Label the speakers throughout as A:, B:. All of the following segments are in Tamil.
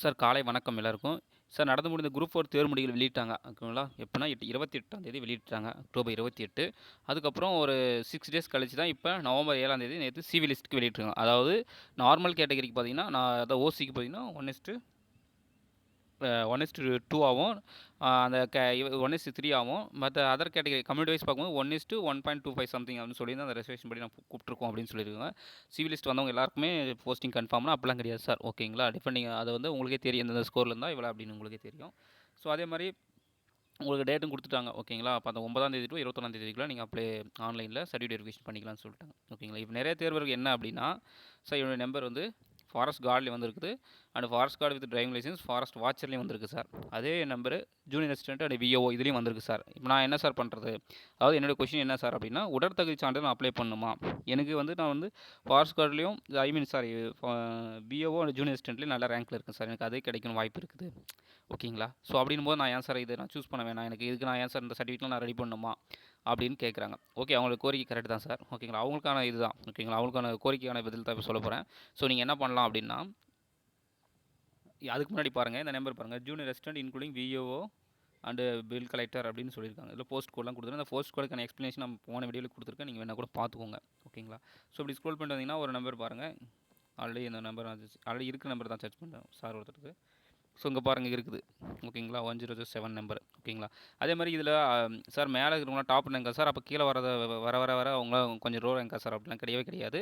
A: சார் காலை வணக்கம் எல்லாருக்கும். சார் நடந்து முடிந்த குரூப் ஃபோர் தேர்வு முடிவுகள் வெளியிட்டாங்க. ஓகேங்களா? எப்போனா எட்டு இருபத்தி எட்டாம் தேதி வெளியிட்டாங்க. அக்டோபர் இருபத்தி எட்டு அதுக்கப்புறம் ஒரு சிக்ஸ் டேஸ் கழிச்சு தான் இப்போ நவம்பர் ஏழாம் தேதி நேற்று சிவி லிஸ்ட்டுக்கு வெளியிட்டிருக்காங்க. அதாவது நார்மல் கேட்டகரிக்கு பார்த்தீங்கன்னா நான் அதாவது ஓசிக்கு பார்த்தீங்கன்னா one is to one is two ஆகும் அந்த கே ஒன் இஸ்ட் த்ரீ ஆகும் மற்ற அதர் கேட்டகரி கம்யூனிட்டி வைஸ் பார்க்கும்போது one is one point two five something அப்படின்னு சொல்லி அந்த ரெசர்வேஷன் படி நான் கூப்பிட்ருக்கோம் அப்படின்னு சொல்லியிருக்காங்க. சிவிலிஸ்ட் வந்தவங்க எல்லாருக்குமே போஸ்டிங் கன்ஃபார்ம்னா அப்படிலாம் கிடையாது சார் ஓகேங்களா டிபெண்டிங் அது வந்து உங்களுக்கே தெரியும். எந்தெந்த ஸ்கோரில் இருந்தால் இவ்வளோ அப்படின்னு உங்களுக்கே தெரியும். ஸோ அதே மாதிரி உங்களுக்கு டேட்டும் கொடுத்துட்டாங்க. ஓகேங்களா அப்போ அந்த ஒன்பதாம் தேதி டு இருபத்தொன்னாம் தேதிக்குள்ள நீங்கள் அப்ளை ஆன்லைனில் சர்டிஃபிகேட் வெரிஃபிகேஷன் பண்ணிக்கலாம்னு சொல்லிட்டாங்க. ஓகேங்களா இப்போ நிறைய தேர்வுகளுக்கு என்ன அப்படின்னா சார் என்னோடய நம்பர் வந்து ஃபாரஸ்ட் கார்ட்லேயும் வந்திருக்குது. And forest guard with driving licence forest வாட்சர்லேயும் வந்திருக்கு சார் அதே number junior assistant and VO இதுலேயும் வந்திருக்கு சார் இப்போ நான் என்ன சார் பண்ணுறது அதாவது என்னோடய கொஷின் என்ன சார் அப்படின்னா உடற்தகுதி சான்றிதழ் நான் அப்ளை பண்ணணுமா எனக்கு வந்து நான் வந்து forest கார்ட்லேயும் I mean sorry VO and junior அசிஸ்டன்ட்லேயும் நல்ல ரேங்க்கில் இருக்கேன் சார் எனக்கு அதே கிடைக்கணும் வாய்ப்பு இருக்குது. ஓகேங்களா ஸோ அப்படின் போது நான் ஏன் சார் இதை நான் சூஸ் பண்ண வேணாம்? எனக்கு இதுக்கு நான் ஏன் சார் இந்த சர்டிஃபிகேட்லாம் நான் ரெடி பண்ணணுமா? அப்படின்னு கேட்குறாங்க. ஓகே அவங்களுக்கு கோரிக்கை கரெக்ட் தான் சார் ஓகேங்களா அவங்களுக்கான இதுதான். ஓகேங்களா அவங்களுக்கான கோரிக்கையான பதில் தான் இப்போ சொல்ல போகிறேன் ஸோ நீங்கள் என்ன பண்ணலாம் அப்படின்னா அதுக்கு முன்னாடி பாருங்கள் இந்த நம்பர் பாருங்கள் junior resident including VO and bill collector அப்படின்னு சொல்லியிருக்காங்க. இதில் போஸ்ட் கோட்லாம் கொடுத்துருக்கேன் அந்த போஸ்ட் கோடுக்கான எக்ஸ்ப்ளனேஷன் நான் போன வீடியோவில் கொடுத்துருக்கேன். நீங்கள் வேணால் கூட பார்த்துக்கோங்க. ஓகேங்களா ஸோ இப்படி ஸ்க்ரோல் பண்ணிட்டு வந்தீங்கன்னா ஒரு நம்பர் பாருங்கள் ஆல்ரெடி இந்த நம்பர் ஆல்ரெடி இருக்கிற நம்பர் தான் சர்ச் பண்ணுறேன் சார் ஒருத்தருக்கு. ஸோ இங்கே பாருங்கள் இருக்குது. ஓகேங்களா? One zero zero seven number ஓகேங்களா? அதே மாதிரி இதில் சார் மேலே இருக்கிறவங்க டாப் ரேங்கா சார் அப்போ கீழே வரத வர வர வர அவங்க கொஞ்சம் ரோ ரேங்கா சார் அப்படிலாம் கிடையவே கிடையாது.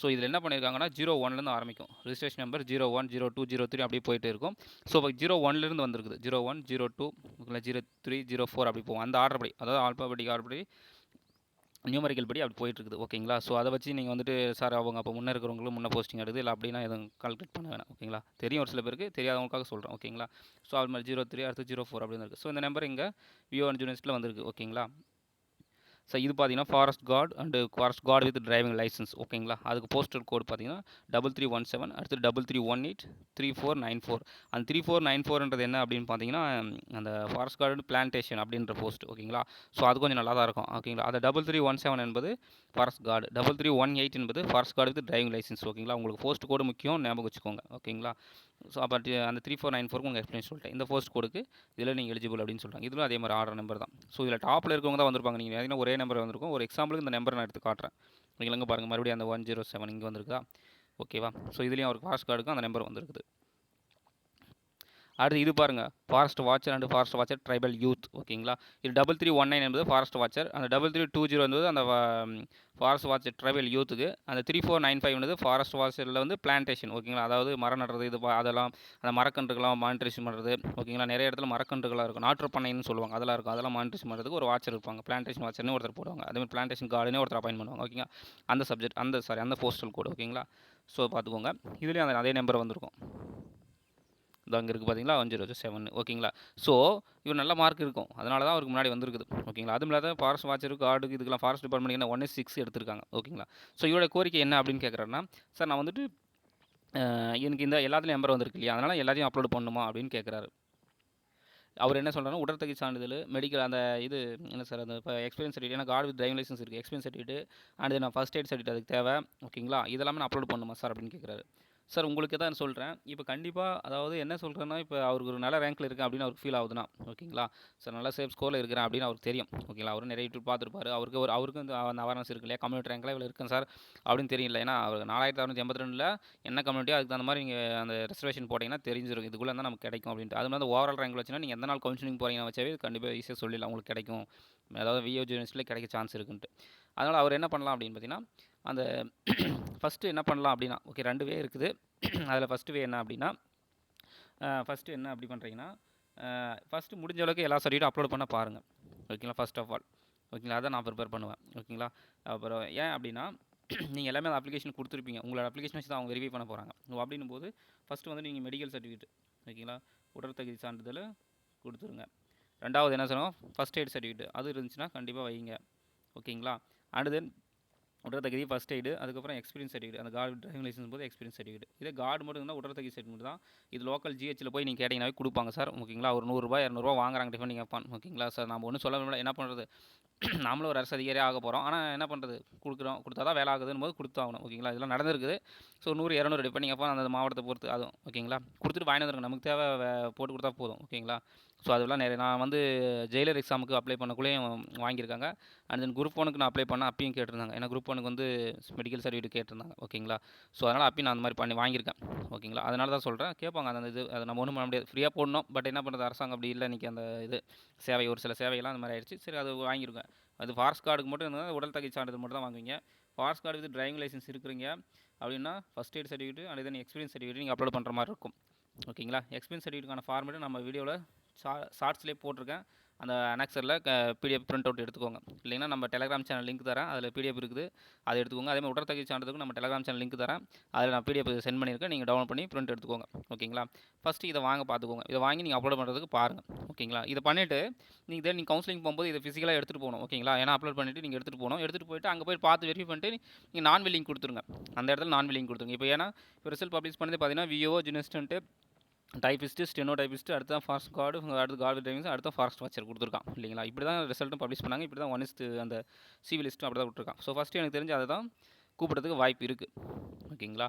A: ஸோ இதில் என்ன பண்ணியிருக்காங்கன்னா ஜீரோ ஒன்லேருந்து ஆரம்பிக்கும். Registration number zero one zero two zero three அப்படியே போயிட்டு இருக்கும். ஸோ இப்போ ஜீரோ ஒன்லேருந்து வந்திருக்குது. ஜீரோ ஒன் ஜீரோ டூ இல்லை ஜீரோ த்ரீ ஜீரோ ஃபோர் அப்படி போகும். அந்த ஆர்டர் படி அதாவது ஆல்பாபெட்டிக் ஆர்டர் படி நியூமரிக்கல் படி அப்படி போயிட்டுருக்குது. ஓகேங்களா? ஸோ அதை வச்சு நீங்கள் வந்துட்டு சார் அவங்க அப்போ முன்னே இருக்கிறவங்களும் முன்னே போஸ்டிங் எடுது இல்லை அப்படின்னா எதுவும் கால்குலேட் பண்ண வேணாம். ஓகேங்களா? தெரியும் ஒரு சில பேருக்கு தெரியாதவங்களுக்காக சொல்கிறேன் ஓகேங்களா? ஸோ அது மாதிரி ஜீரோ த்ரீ அடுத்து ஜீரோ ஃபோர் அப்படின்னு இருக்குது ஸோ இந்த நம்பர் இங்கே விஓ அண்ட் ஜூனியர்ஸில் வந்திருக்கு. ஓகேங்களா? ஸோ இது பார்த்தீங்கன்னா forest guard and forest guard with driving licence ஓகேங்களா அதுக்கு போஸ்டல் கோட் பார்த்தீங்கன்னா டபுள் த்ரீ ஒன் செவன் அடுத்து double three one eight three four nine four அந்த த்ரீ ஃபோர் நைன் ஃபோர்ன்றது என்ன அப்படின்னு பார்த்தீங்கன்னா அந்த ஃபாரஸ்ட் கார்டு பிளான்டேஷன் அப்படின்ற போஸ்ட் ஓகேங்களா ஸோ அது கொஞ்சம் நல்லா தான் இருக்கும் ஓகேங்களா அந்த டபுள் த்ரீ ஒன் செவன் என்பது forest guard double three one eight என்பது forest guard with driving licence ஓகேங்களா உங்களுக்கு போஸ்ட் கோடு முக்கியம் ஞாபகம் வச்சுக்கோங்க ஓகேங்களா ஸோ அப்போ அந்த த்ரீ ஃபோர் நைன் ஃபோருக்கு உங்களுக்கு எக்ஸ்பிளைன் சொல்லிட்டேன். இந்த ஃபர்ஸ்ட் கோடுக்கு இதில் நீங்கள் எலிஜிபிள் அப்படின்னு சொல்கிறாங்க இதில் அதே மாதிரி ஆர்டர் நம்பர் தான். ஸோ இதில் டாப்பில் இருக்கவங்க தான் வந்திருப்பாங்க. நீங்கள் பார்த்தீங்கன்னா ஒரே நம்பர் வந்திருக்கும். ஒரு எக்ஸாம்பிளுக்கு இந்த நம்பர் நான் எடுத்து காட்டுறேன். நீங்கள் இங்கே பாருங்கள் மறுபடியும் அந்த ஒன் ஜீரோ செவன் இங்கே வந்திருக்கா ஓகேவா ஸோ இதுலேயும் அவருக்கு ஃபாஸ்ட் கார்டுக்கும் அந்த நம்பர் வந்திருக்குது. அடுத்து இது பாருங்கள் forest watcher and forest watcher tribal youth ஓகேங்களா? இது டபுள் த்ரீ ஒன் நைன் என்பது ஃபாரஸ்ட் வாட்சர் அந்த டபுள் த்ரீ டூ ஜீரோ என்பது அந்த ஃபாரஸ்ட் வாட்சர் ட்ரைபல் யூத்துக்கு அந்த த்ரீ ஃபோர் நைன் ஃபைவ் என்பது ஃபாரஸ்ட் வாட்சரில் வந்து பிளான்டேஷன் ஓகேங்களா? அதாவது மரம் நடுறது இது அதெல்லாம் அந்த மரக்கன்றுகள்லாம் மானிட்டரேஷன் பண்ணுறது ஓகேங்களா? நிறைய இடத்துல மரக்கன்றுகளாக இருக்கும். நாற்று பண்ணைன்னு சொல்லுவாங்க. அதெல்லாம் இருக்கும். அதெல்லாம் மானிட்டரேஷன் பண்ணுறதுக்கு ஒரு வாட்சர் இருப்பாங்க. பிளான்டேஷன் வாட்சர்னு ஒருத்தர் போடுவாங்க. அதேமாதிரி பிளான்டேஷன் கார்டுனே ஒருத்தர் அப்பாயின் பண்ணுவாங்க. ஓகேங்களா? அந்த சப்ஜெக்ட் அந்த சாரி அந்த போஸ்டல் கோடு ஓகேங்களா? ஸோ பார்த்துக்கோங்க. இதுலேயும் அந்த அதே நம்பர் வந்திருக்கும். இது அங்கே இருக்குது பார்த்தீங்களா ஒன் ஜீரோ செவன் ஓகேங்களா? ஸோ இவர் நல்ல மார்க் இருக்கும். அதனால தான் அவருக்கு முன்னாடி வந்திருக்குது. ஓகேங்களா? அதுவும் இல்லாத ஃபாரஸ்ட் வாட்சருக்கு கார்டுக்கு இதுக்கெல்லாம் ஃபாரஸ்ட் டிபார்ட்மெண்ட் என்ன ஒன் சிக்ஸ் எடுத்திருக்காங்க. ஓகேங்களா? ஸோ இவரோட கோரிக்கை என்ன அப்படின்னு கேட்குறாருன்னா சார் நான் வந்துட்டு எனக்கு இந்த எல்லாத்துலேயும் நம்பர் வந்திருக்கு இல்லையா? அதனால் எல்லாத்தையும் அப்லோட் பண்ணணுமா? அப்படின்னு கேட்குறாரு அவர் என்ன சொல்கிறாருன்னா உடற்தகுதி சான்றிதழ் மெடிக்கல் அந்த இது என்ன சார் அந்த இப்போ எக்ஸ்பீரியன்ஸ் சர்டிஃபிகேட் எனக்கு கார்டு வித் டிரைவிங் லைசன்ஸ் இருக்குது எக்ஸ்பீரியன்ஸ் சர்டிஃபிகேட் அண்ட் நான் ஃபஸ்ட் எய்ட் சர்டிஃபிகேட் அதுக்கு தேவை. ஓகேங்களா? இதெல்லாமே நான் அப்லோட் பண்ணுமா சார்? அப்படின்னு கேட்குறாரு சார் உங்களுக்கு தான் சொல்கிறேன் இப்போ கண்டிப்பாக அதாவது என்ன சொல்கிறேன்னா இப்போ அவருக்கு ஒரு நல்ல ரேங்க்கில் இருக்கேன் அப்படின்னு அவருக்கு ஃபீல் ஆகுதுன்னா ஓகேங்களா? சார் நல்ல சேஃப் ஸ்கோரில் இருக்கிறேன் அப்படின்னு அவருக்கு தெரியும் ஓகேங்களா? அவரும் நிறைய யூடியூப் பார்த்துருப்பாரு. அவருக்கு ஒரு அவருக்கு வந்து அந்த அவேர்னஸ் இருக்கு இல்லையா? கம்யூனிட்டி ரேங்கில் இவ்வளோ இருக்கேன் சார் அப்படின்னு தெரியல. ஏன்னா அவர் நாலாயிரத்தி அறுநூற்றி எண்பத்தி ரெண்டில் என்ன கம்யூனிட்டியோ அதுக்கு தகுந்த மாதிரி நீங்கள் அந்த ரிசர்வேஷன் போட்டிங்கன்னா தெரிஞ்சிருக்கும் இதுக்குள்ளே தான் நமக்கு கிடைக்கும் அப்படின்ட்டு. அது மாதிரி ஓவரால் ரேங்க் வச்சுன்னா நீங்கள் எந்த நாள் கவுன்சிலிங் போகிறீங்கன்னு வச்சாவே கண்டிப்பாக ஈஸியாக சொல்லிடலாம். உங்களுக்கு கிடைக்கும். அதாவது விஓ யூனிவர்சிட்டியில் கிடைக்க சான்ஸ் இருக்குன்ட்டு. அதனால் அவர் என்ன பண்ணலாம் அப்படின்னு பார்த்தீங்கன்னா அந்த ஃபஸ்ட்டு என்ன பண்ணலாம் அப்படின்னா ஓகே ரெண்டு வே இருக்குது. அதில் ஃபஸ்ட்டு வே என்ன அப்படின்னா ஃபஸ்ட்டு என்ன அப்படி பண்ணுறீங்கன்னா ஃபஸ்ட்டு முடிஞ்ச அளவுக்கு எல்லா சர்டிஃபிகேட்டும் அப்லோட் பண்ண பாருங்கள் ஓகேங்களா ஃபஸ்ட் ஆஃப் ஆல் ஓகேங்களா அதை நான் ப்ரிப்பேர் பண்ணுவேன். ஓகேங்களா அப்புறம் ஏன் அப்படின்னா நீங்கள் எல்லாமே அந்த அப்ளிகேஷன் கொடுத்துருப்பீங்க. உங்களோட அப்ளிகேஷன் வச்சு தான் அவங்க வெரிஃபை பண்ண போகிறாங்க அப்படின்னும் போது ஃபஸ்ட்டு வந்து நீங்கள் மெடிக்கல் சர்டிஃபிகேட் ஓகேங்களா உடற்தகுதி சான்றிதழ் கொடுத்துருங்க. ரெண்டாவது என்ன சொல்லணும்? ஃபஸ்ட் எய்ட் சர்டிஃபிகேட் அது இருந்துச்சுன்னா கண்டிப்பாக வைங்க. ஓகேங்களா? அண்ட் தென் உடற்தகுதி ஃபஸ்ட் எய்டு அதுக்கப்புறம் எக்ஸ்பீரியன்ஸ் சர்டிஃபிகேட் அந்த கார்டு டிரைவிங் லைசன்ஸ் போது எக்ஸ்பீரியன்ஸ் சர்டிஃபிகேட் இதே கார்டு மட்டும் இருந்தால் உடற்தகுதி சர்டிஃபிகேட் தான் இது லோக்கல் ஜிஹெச்சில் போய் நீங்கள் கேட்டிங்கனாவே கொடுப்பாங்க சார் ஓகேங்களா? ஒரு நூறுரூவா இரநூறுவா வாங்குறாங்க டிஃபன் கேட்பான் ஓகேங்களா சார் நம்ம ஒன்றும் சொல்ல முடியல. என்ன பண்ணுறது நாமளும் ஒரு அரசு அதிகாரியாக ஆக போகிறோம் ஆனால் என்ன பண்ணுறது கொடுக்குறோம். கொடுத்தா தான் வேலை ஆகுதுன்னு போது கொடுத்தாகணும் ஓகேங்களா? இதெல்லாம் நடந்திருக்குது. ஸோ நூறு இரநூறு டிஃபன் நீங்கள் அந்த மாவட்டத்தை பொறுத்து. அதுவும் ஓகேங்களா? கொடுத்துட்டு வாங்கி வந்துருங்க. நமக்கு தேவை போட்டு கொடுத்தா போதும். ஓகேங்களா? ஸோ அதெல்லாம் நிறைய நான் வந்து ஜெயிலர் எக்ஸாமுக்கு அப்ளை பண்ணக்குள்ளேயும் வாங்கியிருக்காங்க. அண்ட் தென் குரூப் ஒனுக்கு நான் அப்ளை பண்ண அப்பயும் கேட்டிருந்தாங்க. ஏன்னா குரூப் ஒனுக்கு வந்து மெடிக்கல் சர்டிஃபிகேட் கேட்டிருந்தாங்க. ஓகேங்களா ஸோ அதனால் அப்பயும் நான் அந்த மாதிரி பண்ணி வாங்கியிருக்கேன். ஓகேங்களா அதனால தான் சொல்கிறேன் கேட்பாங்க அந்த இது அதை நம்ம ஒன்றும் பண்ண முடியாது. ஃப்ரீயாக போடணும். பட் என்ன பண்ணுறது? அரசாங்கம் அப்படி இல்லை. இன்றைக்கி அந்த இது சேவை ஒரு சில சேவைகள்லாம் அந்த மாதிரி ஆயிடுச்சு. சரி அது வாங்கியிருக்கேன். அது ஃபாரஸ்ட் கார்டுக்கு மட்டும் இருந்தால் உடல் தகுதி சான்றிதழ் மட்டும் தான் வாங்குவீங்க. Forest guard with driving licence இருக்கிறீங்க. அப்படின்னா first aid certificate and then experience certificate நீங்கள் அப்லோட் பண்ணுற மாதிரி இருக்கும். ஓகேங்களா எக்ஸ்பீரியன்ஸ் சர்டிஃபிகேட்டுக்கான ஃபார்மேட்டு நம்ம வீடியோவில் ஷா ஷார்ட்ஸ்லேயே போட்டிருக்கேன். அந்த அனெக்சரில் பிடிஎஃப் பிரிண்ட் அவுட் எடுத்துக்கோங்க. இல்லைன்னா நம்ம டெலகிராம் சேனல் லிங்க் தரேன். அதில் பிடிஎஃப் இருக்குது. அதை எடுத்துக்கோங்க. அதே மாதிரி உடற்தகுதி சான்றிதழுக்கும் நம்ம டெலகிராம் சேனல் லிங்க் தரேன். அதில் நான் பிடிஎஃப் சென்ட் பண்ணியிருக்கேன். நீங்கள் டவுன்லோட் பண்ணி பிரிண்ட் எடுத்துக்கோங்க. ஓகேங்களா? ஃபஸ்ட்டு இதை வாங்க பார்த்துக்கோங்க. இதை வாங்கி நீங்கள் அப்லோட் பண்ணுறதுக்கு பாருங்கள் ஓகேங்களா? இதை பண்ணிவிட்டு நீங்கள் இதை நீங்கள் கவுன்சிலிங் போகும்போது இதை ஃபிசிக்கலாக எடுத்துகிட்டு போகணும். ஓகேங்களா? ஏன்னா அப்லோட் பண்ணிவிட்டு நீங்கள் எடுத்துகிட்டு போகணும். எடுத்துகிட்டு போயிட்டு அங்கே போய் பார்த்து வெரிஃபை பண்ணிட்டு நீங்கள் நான் வில்லிங் கொடுத்துருங்க. அந்த இடத்துல நான் வில்லிங் கொடுத்துருங்க. இப்போ ஏன்னா இப்போ ரிசல்ட் பப்ளிஷ் பண்ணது பார்த்தீங்கன்னா VO junior assistant typist steno typist அடுத்து தான் ஃபாஸ்ட் கார்டு அடுத்து கார்டு டிரைவிங்ஸ் அடுத்து ஃபாஸ்ட் வாட்சர் கொடுத்துருக்கான் இல்லைங்களா? இப்படி தான் ரிசல்ட்டும் பப்ளிஷ் பண்ணாங்க. இப்படி தான் ஒன்ஸ்ட்டு அந்த சிவி லிஸ்ட்டும் அப்படி தான் விட்டுருக்கான் ஸோ ஃபஸ்ட்டு எனக்கு தெரிஞ்சு அதை தான் கூப்பிட்றதுக்கு வாய்ப்பு இருக்குது ஓகேங்களா?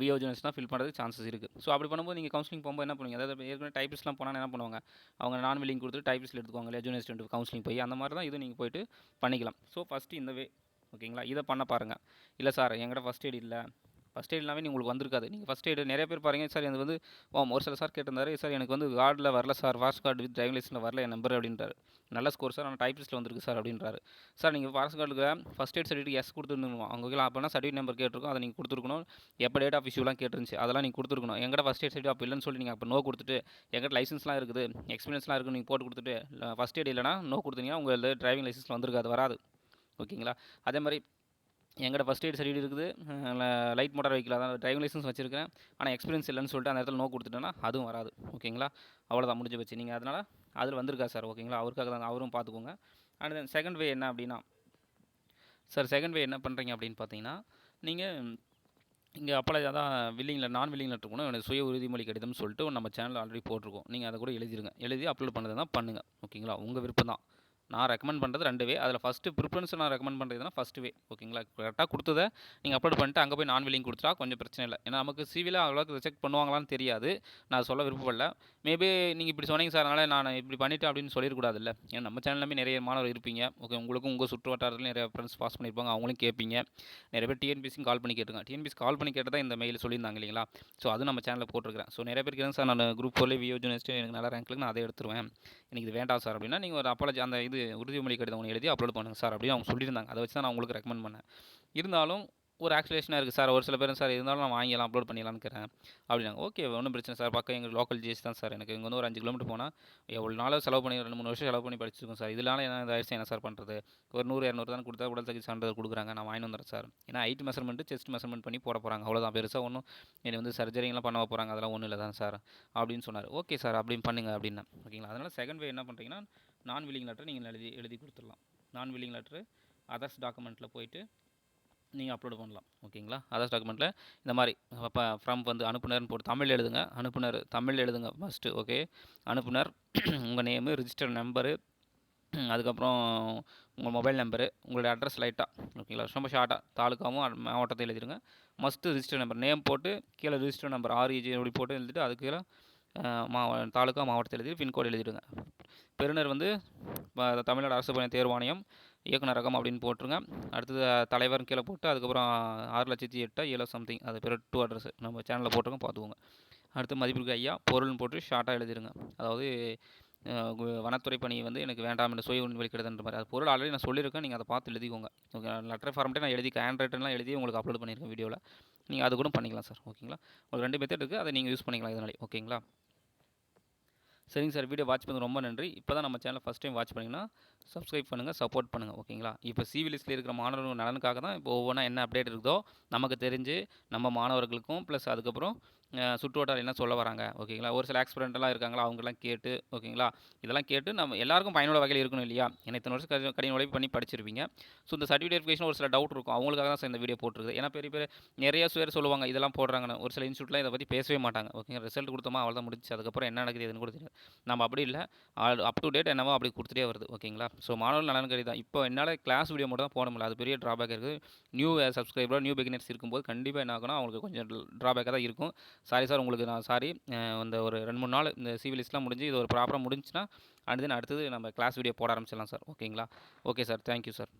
A: விஓ ஜெனஸ் தான் ஃபில் பண்ணுறதுக்கு சான்சஸ் இருக்குது ஸோ அப்படி பண்ணும்போது நீங்கள் கவுன்சிலிங் போகும்போது என்ன பண்ணுவீங்க? அதாவது ஏற்கனவே டைப்பிஸ்ட்லாம் போனால் என்ன பண்ணுவாங்க? அவங்க நான் வில்லிங் கொடுத்துட்டு டைப்பிஸ்ட்டில் எடுத்துக்குவாங்க இல்லையா? ஜூனியர் ஸ்டூடெண்ட் கவுன்சிலிங் போய் அந்த மாதிரி தான் இது நீங்கள் போயிட்டு பண்ணிக்கலாம். ஸோ ஃபஸ்ட்டு இந்த வே ஓகேங்களா? இதை பண்ண பாருங்கள் இல்லை சார் என்கிட்ட ஃபஸ்ட் எய்ட் இல்லை. ஃபஸ்ட் எய்ட்லாமே நீங்கள் உங்களுக்கு வந்திருக்காது. நீங்கள் ஃபஸ்ட் எய்டு நிறைய பேர் பாருங்க சார் எனக்கு வந்து ஓ ஒரு சில சார் கேட்டிருந்தாரு சார் எனக்கு வந்து கார்டில் வரல sir. Forest guard with driving லைசன்ஸில் வரல என் நம்பர் அப்படின்றாரு. நல்ல ஸ்கோர் சார். ஆனால் டைப்லிஸ்ட்டில் வந்திருக்கு சார் அப்படின்றாரு. சார் நீங்கள் ஃபாஸ்ட் கார்டுக்கு ஃபஸ்ட் எய்ட் சர்டிஃபிகேட் எஸ் கொடுத்துருந்துருமா அவங்க கீழே அப்போனா சர்டிஃபிகேட் நம்பர் கேட்டிருக்கோம். அதை நீங்கள் கொடுத்துருக்கணும். எப்போ டேட் ஆஃப் இஷ்யூலாம் கேட்டுருந்துச்சு அதெல்லாம் நீங்கள் கொடுத்துருக்கணும். எங்கள்கிட்ட ஃபஸ்ட் எய்ட் சர்டிஃபிகேட் அப்போ இல்லைன்னு சொல்லி நீங்கள் அப்போ நோ கொடுத்துட்டு எங்கிட்ட லைசன்ஸ்லாம் இருக்குது எக்ஸ்பீரியன்ஸ்லாம் இருக்குது நீங்கள் போட்டு கொடுத்துட்டு ஃபஸ்ட் எய்ட் இல்லைனா நோ கொடுத்தீங்கன்னா உங்கள் டிரைவிங் லைசன்ஸில் வந்திருக்காது வராது. ஓகேங்களா? அதே மாதிரி எங்கள்கிட்ட ஃபஸ்ட் எய்ட் சர்டிஃபிகேட் இருக்குது. லைட் மோட்டார் வெஹிக்கிள் அதான் டிரைவிங் லைசன்ஸ் வச்சிருக்கேன் ஆனால் எக்ஸ்பீரியன்ஸ் இல்லைன்னு சொல்லிட்டு அந்த இடத்துல நோ கொடுத்துட்டேன்னா அதுவும் வராது. ஓகேங்களா? அவ்வளோதான் முடிஞ்சு போச்சு. நீங்கள் அதனால் அதில் வந்திருக்கா சார் ஓகேங்களா? அவருக்காக தான் அவரும் பார்த்துக்கோங்க அண்ட் தென் செகண்ட் வே என்ன அப்படின்னா சார் செகண்ட் வே என்ன பண்ணுறீங்க அப்படின்னு பார்த்தீங்கன்னா நீங்கள் இங்கே அப்ளை அதான் வில்லிங்கில் நான் வில்லிங்கில் இருக்கணும். எனக்கு சுய உறுதிமொழி கடிதம்னு சொல்லிட்டு நம்ம சேனல் ஆல்ரெடி போட்டிருக்கோம். நீங்கள் அதை கூட எழுதிருங்க. எழுதி அப்லோட் பண்ணது தான் பண்ணுங்கள் ஓகேங்களா? உங்கள் விருப்பம் தான் நான் ரெக்கமெண்ட் பண்ணுறது ரெண்டு வே அதில் ஃபஸ்ட்டு ப்ரிஃபரன்ஸ் நான் ரெக்கமெண்ட் பண்ணுறதுனா ஃபஸ்ட் வே ஓகேங்களா கரெக்டாக கொடுத்ததை நீங்கள் அப்லோட் பண்ணிட்டு அங்கே போய் நான் வில்லிங் கொடுத்துட்டா கொஞ்சம் பிரச்சனை இல்லை. ஏன்னா நமக்கு சிவியில் அவ்வளோக்கு ரிஜெக்ட் பண்ணுவாங்களான்னு தெரியாது. நான் சொல்ல விருப்பப்படல. மேபி நீங்கள் இப்படி சொன்னீங்க சார் அதனால் நான் இப்படி பண்ணிட்டேன் அப்படின்னு சொல்லிடக்கூடாதுல்ல. ஏன்னா நம்ம சேனல்லுமே நிறைய மாணவர் இருப்பீங்க. ஓகே உங்களுக்கும் உங்கள் சுற்று வட்டாரத்தில் நிறைய ஃப்ரெண்ட்ஸ் பாஸ் பண்ணியிருப்பாங்க அவங்களும் கேட்பீங்க நிறைய பேர் டிஎன்பிசியும் கால் பண்ணி கேட்டுருங்க டிஎன்பிசி கால் பண்ணி கேட்டதான் இந்த மெயில் சொல்லியிருந்தாங்க இல்லைங்களா? ஸோ அது நம்ம சேனலில் போட்டிருக்கிறேன். ஸோ நிறைய பேர் பேருக்கு சார் நான் குரூப் ஃபோர்லேயே வியோ ஜூனியர்ஸ்ட்டு எனக்கு நல்ல ரேங்க்லுக்கு நான் அதை எடுத்துருவேன். எனக்கு இது வேண்டாம் சார் அப்படின்னா நீங்கள் ஒரு அப்பாலஜி அந்த இது உறுதிமொழி கடிதம் ஒன்று எழுதி அப்லோட் பண்ணுங்கள் சார் அப்படின்னு அவங்க சொல்லியிருந்தாங்க. அதை வச்சு தான் நான் உங்களுக்கு ரெக்கமெண்ட் பண்ணேன். இருந்தாலும் ஒரு ஆக்சுலேஷனாக இருக்குது சார் ஒரு சில பேர் சார் இருந்தாலும் நான் வாங்கிடலாம் அப்லோட் பண்ணிடலாம்னு இருக்கிறேன் அப்படின்னாங்க. ஓகே ஒன்றும் பிரச்சனை சார் பக்கம் எங்கள் லோக்கல் ஜிஎஸ் தான் சார் எனக்கு இங்கே வந்து ஒரு அஞ்சு கிலோமீட்டர் போனால் எவ்வளோ நாள் செலவு பண்ணி ரெண்டு மூணு வருஷம் செலவு பண்ணி படிச்சிருக்கோம் சார் இதனால என்ன இதாகிடுச்சு என்ன சார் பண்ணுறது ஒரு நூறு இரநூறு தான் கொடுத்தா உடல் தகுதி சான்றிதழ் கொடுக்குறாங்க. நான் வாங்கி வந்துடுறேன் சார் ஏன்னா ஹைட் மெஷர்மெண்ட்டு செஸ்ட் மெஷர்மெண்ட் பண்ணி போட போகிறாங்க அவ்வளோதான் பெருசாக ஒன்றும் என்னை வந்து சர்ஜரிங்கெலாம் பண்ண போகிறாங்க அதெல்லாம் ஒன்றும் இல்லை தான் சார் அப்படின்னு சொன்னார். ஓகே சார் அப்படின்னு பண்ணுங்க அப்படின்னா ஓகேங்களா அதனால் செகண்ட் வே என்ன பண்ணுறீங்கன்னா நான் வில்லிங் லெட்டர் நீங்கள் எழுதி எழுதி கொடுத்துடலாம். நான் வில்லிங் லெட்ரு அதர்ஸ் டாக்குமெண்ட்டில் போயிட்டு நீங்கள் அப்லோட் பண்ணலாம். ஓகேங்களா? அதர்ஸ் டாக்குமெண்ட்டில் இந்த மாதிரி இப்போ ஃப்ரம் வந்து அனுப்புனர்னு போட்டு தமிழ் எழுதுங்க. அனுப்புனர் தமிழ் எழுதுங்க ஃபஸ்ட்டு ஓகே அனுப்புனர் உங்கள் நேமு ரிஜிஸ்டர் நம்பரு அதுக்கப்புறம் உங்கள் மொபைல் நம்பரு உங்களுடைய அட்ரஸ் லைட்டாக ஓகேங்களா? ரொம்ப ஷார்ட்டாக தாலுக்காவும் மாவட்டத்தை எழுதிடுங்க மஸ்ட்டு ரிஜிஸ்டர் நம்பர் நேம் போட்டு கீழே ரிஜிஸ்டர் நம்பர் ஆர்இஜி அப்படி போட்டு எழுதிட்டு அதுக்கு கீழே மாவ மா தாலுக்கா மாவட்டத்தை எழுதி பின்கோடு எழுதிடுங்க. பெறுநர் வந்து தமிழ்நாடு அரசு பணி தேர்வாணையம் இயக்குனர் அப்படின்னு போட்டுருங்க. அடுத்தது தலைவர்னு தலைவர் கீழே போட்டு அதுக்கப்புறம் ஆறு லட்சத்தி எட்டு ஏழோ சம்திங் அது பேர் டூ அட்ரஸ் நம்ம சேனலில் போட்டுருங்க பார்த்துக்கோங்க. அடுத்து மதிப்பிற்கு ஐயா பொருள்னு போட்டு ஷார்ட்டாக எழுதிருங்க அதாவது வனத்துறை பணி வந்து எனக்கு வேண்டாம் என்று சுய உண்மை மாதிரி. அது பொருள் ஆல்ரெடி நான் சொல்லியிருக்கேன் நீங்கள் அதை பார்த்து எழுதிக்கோங்க. ஓகே லெட்டர் ஃபார்மெட்டே நான் எழுதி ஹேண்ட் ரைட்டன்லாம் எழுதி உங்களுக்கு அப்லோட் பண்ணியிருக்கேன் வீடியோவில் நீங்கள் அது கூட பண்ணிக்கலாம் சார் ஓகேங்களா? உங்களுக்கு ரெண்டு மெத்தட் இருக்குது அதை நீங்கள் யூஸ் பண்ணிக்கலாம் இதனாலே. ஓகேங்களா? சரிங்க சார். வீடியோ வாட்ச் பண்ணது ரொம்ப நன்றி. இப்போ தான் நம்ம சேனலை ஃபஸ்ட் டைம் வாட்ச் பண்ணிங்கன்னா சப்ஸ்கிரைப் பண்ணுங்கள் சப்போர்ட் பண்ணுங்கள் ஓகேங்களா? இப்போ சிவி இருக்கிற மாணவர்கள் நலனுக்காக தான் இப்போ ஒவ்வொன்றா என்ன அப்டேட் இருக்குதோ நமக்கு தெரிஞ்சு நம்ம மாணவர்களுக்கும் ப்ளஸ் அதுக்கப்புறம் சுற்றுவட்டாரம் என்ன சொல்ல வராங்க. ஓகேங்களா? ஒரு சில எக்ஸ்பெரிமெண்ட்லாம் இருக்காங்களா? அவங்கெல்லாம் கேட்டு ஓகேங்களா? இதெல்லாம் கேட்டு நம்ம எல்லாருக்கும் பயனுள்ள வகையில் இருக்கணும் இல்லையா? ஏன்னா இத்தனை வருஷம் கடின கடின உழைப்பு பண்ணி படிச்சிருப்பீங்க. ஸோ இந்த சர்டிஃபிகேஷன் ஒரு சில டவுட் இருக்கும். அவங்களுக்காக தான் சார் இந்த வீடியோ போட்டுருக்குது. ஏன்னா பெரிய பெரிய நிறைய பேர் சொல்லுவாங்க இதெல்லாம் போடுறாங்கன்னு. ஒரு சில இன்ஸ்டியூட்லாம் இதை பற்றி பேசவே மாட்டாங்க. ஓகேங்க ரிசல்ட் கொடுத்தோமா? அவள் தான் முடிச்சு அதுக்கப்புறம் என்ன நடக்குது எதுன்னு கூட தெரியாது. நம்ம அப்படி இல்லை. அப் டு டேட் என்னவோ அப்படி கொடுத்துட்டே வருது. ஓகேங்களா? ஸோ மாணவர்கள் நலன் கருதி தான். இப்போ என்னால் கிளாஸ் வீடியோ மட்டும் தான் போட முடியல. அது பெரிய ட்ராபேக் இருக்குது. நியூ சப்ஸ்கிரைபர் நியூ பிகினர்ஸ் இருக்கும்போது கண்டிப்பாக என்ன ஆகும்னா அவங்களுக்கு கொஞ்சம் ட்ராபேக்காக தான் இருக்கும். சாரி சார் உங்களுக்கு நான் சாரி. இந்த ஒரு ரெண்டு மூணு நாள் இந்த சிவிலிஸ்ட்லாம் முடிஞ்சு இது ஒரு ப்ராப்பராக முடிஞ்சுன்னா அடுத்து அடுத்தது நம்ம கிளாஸ் வீடியோ போட ஆரம்பிச்சிடலாம் சார். ஓகேங்களா? Okay sir. Thank you sir